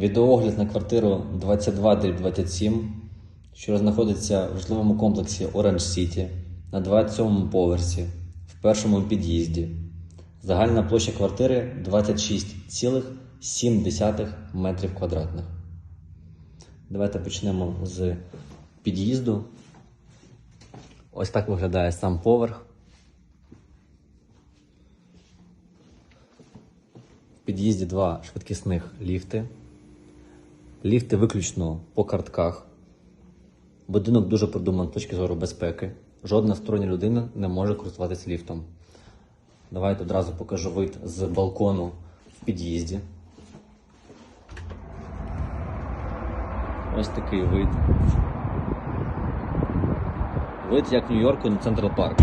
Відеоогляд на квартиру 22 27, що знаходиться в житловому комплексі Orange City на 27 поверсі в першому під'їзді. Загальна площа квартири 26,7 метрів квадратних. Давайте почнемо з під'їзду. Ось так виглядає сам поверх. В під'їзді два швидкісних ліфти. Ліфти виключно по картках. Будинок дуже продуманий з точки зору безпеки. Жодна стороння людина не може користуватися ліфтом. Давайте одразу покажу вид з балкону в під'їзді. Ось такий вид. Вид як Нью-Йорку на Централ Парк.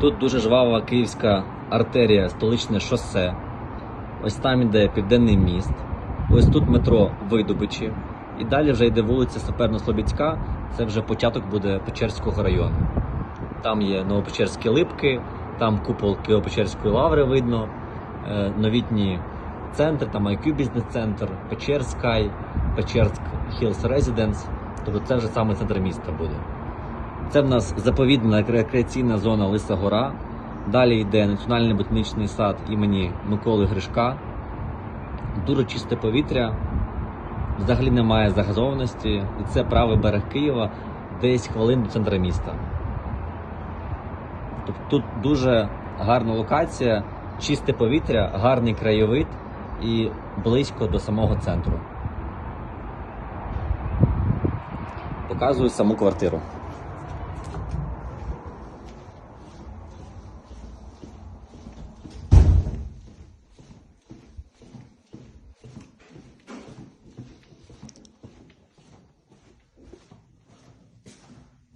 Тут дуже жвава київська артерія, столичне шосе. Ось там іде південний міст. Ось тут метро Видобичі. І далі вже йде вулиця Саперно-Слобідська. Це вже початок буде Печерського району. Там є Новопечерські липки, там купол Києво-Печерської лаври видно, е, новітні центри, там IQ бізнес-центр, Печерськай, Печерськ Hills Residence. Тобто це вже саме центр міста буде. Це в нас заповідна рекреаційна зона Лиса Гора. Далі йде Національний ботанічний сад імені Миколи Гришка. Дуже чисте повітря, взагалі немає загазованості, і це правий берег Києва, десь хвилин до центра міста. Тобто тут дуже гарна локація, чисте повітря, гарний краєвид і близько до самого центру. Показую саму квартиру.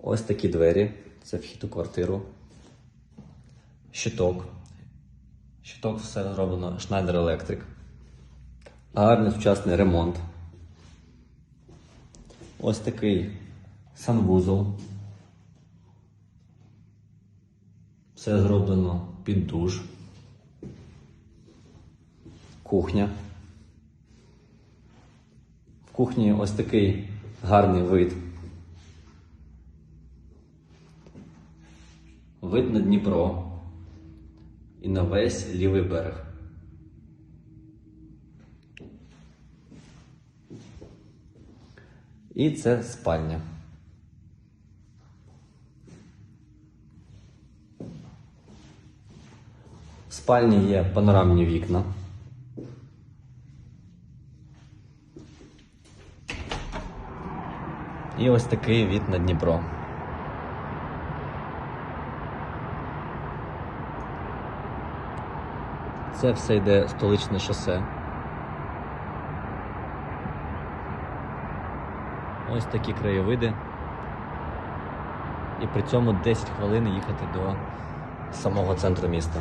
Ось такі двері. Це вхід у квартиру. Щиток. Щиток все зроблено Schneider Electric. Гарний сучасний ремонт. Ось такий санвузол. Все зроблено під душ. Кухня. В кухні ось такий гарний вид. Вид на Дніпро і на весь лівий берег. І це спальня. В спальні є панорамні вікна. І ось такий від на Дніпро. Це все йде столичне шосе. Ось такі краєвиди. І при цьому 10 хвилин їхати до самого центру міста.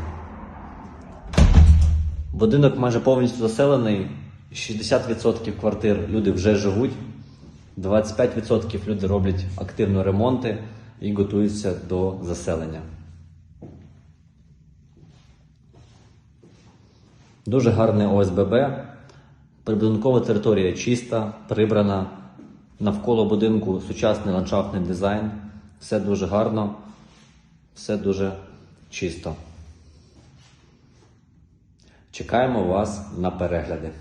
Будинок майже повністю заселений. 60% квартир люди вже живуть, 25% люди роблять активно ремонти і готуються до заселення. Дуже гарне ОСББ. Прибудинкова територія чиста, прибрана. Навколо будинку сучасний ландшафтний дизайн. Все дуже гарно, все дуже чисто. Чекаємо вас на перегляди.